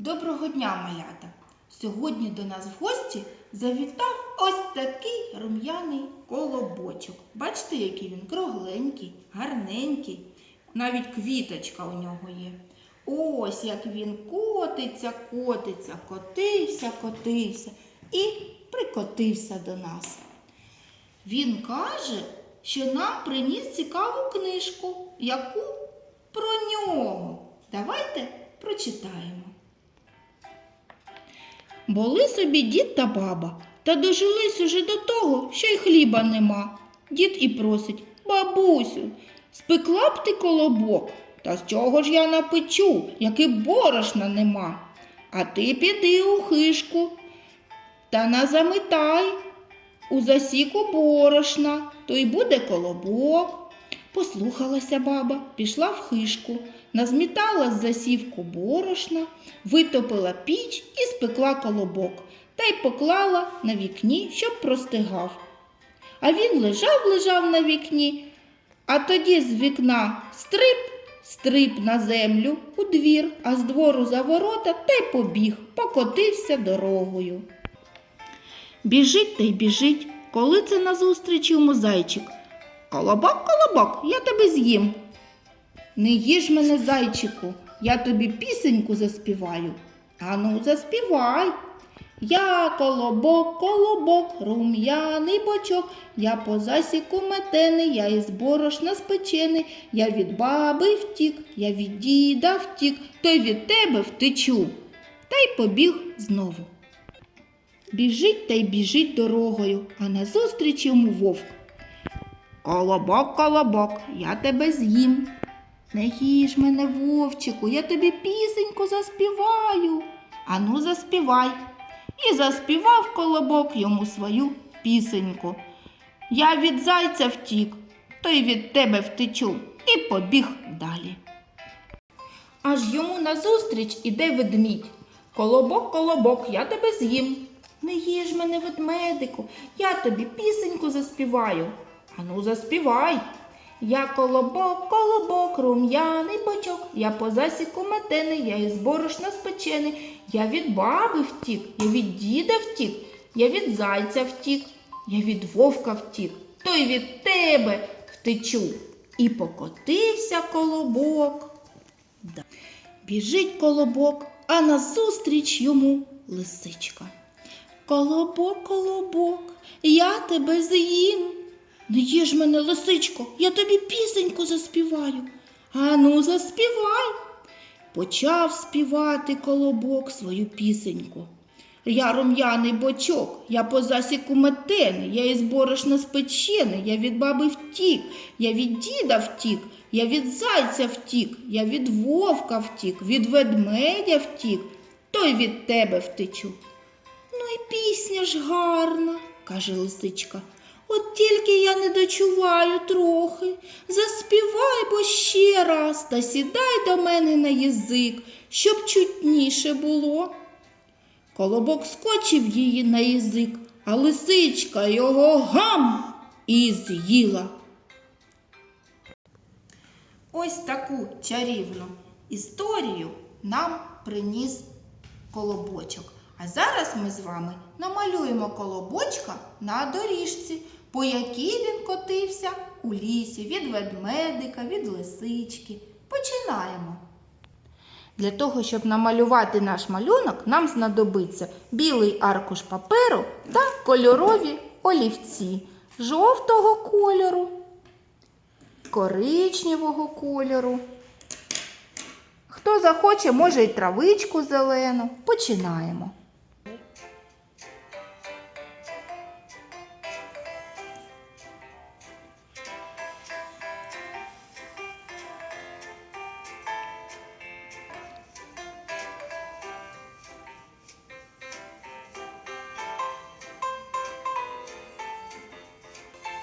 Доброго дня, малята! Сьогодні до нас в гості завітав ось такий рум'яний колобочок. Бачите, який він кругленький, гарненький. Навіть квіточка у нього є. Ось як він котиться, котиться, котився, котився і прикотився до нас. Він каже, що нам приніс цікаву книжку, яку про нього. Давайте прочитаємо. Були собі дід та баба, та дожились уже до того, що й хліба нема. Дід і просить, бабусю, спекла б ти колобок, та з чого ж я напечу, як і борошна нема. А ти піди у хишку та назамитай у засіку борошна, то й буде колобок. Послухалася баба, пішла в хишку, назмітала з засівку борошна, витопила піч і спекла колобок та й поклала на вікні, щоб простигав. А він лежав, лежав на вікні, а тоді з вікна стрип, стрип на землю у двір, а з двору за ворота та й побіг, покотився дорогою. Біжить та й біжить, коли це назустріч йому зайчик. Колобок, колобок, я тебе з'їм. Не їж мене, зайчику, я тобі пісеньку заспіваю. Ану, заспівай. Я колобок, колобок, рум'яний бочок, я по засіку метений, я із борошна спечений, я від баби втік, я від діда втік, то й від тебе втечу. Та й побіг знову. Біжить та й біжить дорогою, а назустріч йому вовк. Колобок, колобок, я тебе з'їм. Не їж мене, вовчику, я тобі пісеньку заспіваю. Ану, заспівай. І заспівав колобок йому свою пісеньку. Я від зайця втік, то й від тебе втечу, і побіг далі. Аж йому назустріч іде ведмідь. Колобок, колобок, я тебе з'їм. Не їж мене, ведмедику, я тобі пісеньку заспіваю. Ану, заспівай. Я колобок, колобок, рум'яний бочок, я по засіку метений, я із борошна спечений, я від баби втік, я від діда втік, я від зайця втік, я від вовка втік, то й від тебе втечу. І покотився колобок. Да. Біжить колобок, а назустріч йому лисичка. Колобок, колобок, я тебе з'їм. Не їж мене, лисичко, я тобі пісеньку заспіваю. Ану, заспівай. Почав співати колобок свою пісеньку. Я рум'яний бочок, я по засіку метений, я із борошна спечений, я від баби втік, я від діда втік, я від зайця втік, я від вовка втік, від ведмедя втік, то й від тебе втечу. Ну і пісня ж гарна, каже лисичка. От тільки я не дочуваю трохи. Заспівай бо ще раз та сідай до мене на язик, щоб чутніше було. Колобок скочив її на язик, а лисичка його гам і з'їла. Ось таку чарівну історію нам приніс колобочок. А зараз ми з вами намалюємо колобочка на доріжці, по якій він котився у лісі від ведмедика, від лисички. Починаємо. Для того, щоб намалювати наш малюнок, нам знадобиться білий аркуш паперу та кольорові олівці жовтого кольору, коричневого кольору. Хто захоче, може й травичку зелену. Починаємо.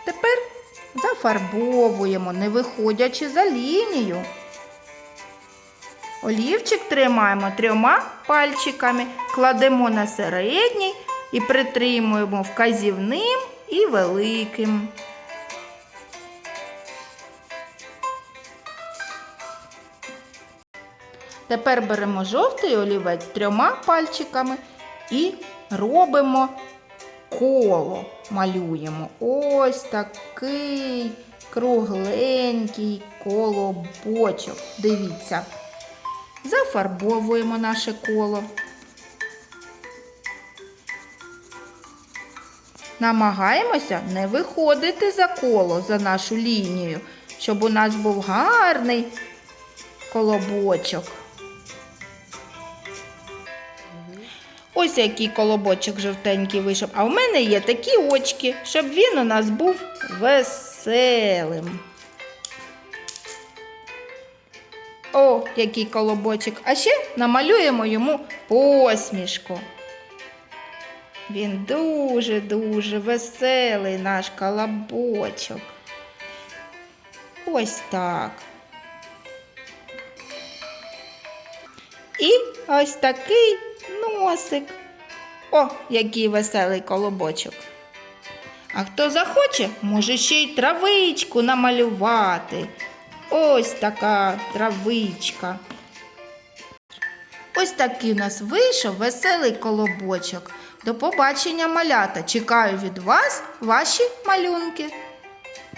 Тепер зафарбовуємо, не виходячи за лінію. Олівчик тримаємо трьома пальчиками, кладемо на середній і притримуємо вказівним і великим. Тепер беремо жовтий олівець трьома пальчиками і робимо коло. Малюємо. Ось такий кругленький колобочок. Дивіться. Зафарбовуємо наше коло. Намагаємося не виходити за коло, за нашу лінію, щоб у нас був гарний колобочок. Ось який колобочок жовтенький вийшов. А в мене є такі очки, щоб він у нас був веселим. О, який колобочок. А ще намалюємо йому посмішку. Він дуже-дуже веселий наш колобочок. Ось так. І ось такий носик. О, який веселий колобочок. А хто захоче, може ще й травичку намалювати. Ось така травичка. Ось такий у нас вийшов веселий колобочок. До побачення, малята. Чекаю від вас ваші малюнки.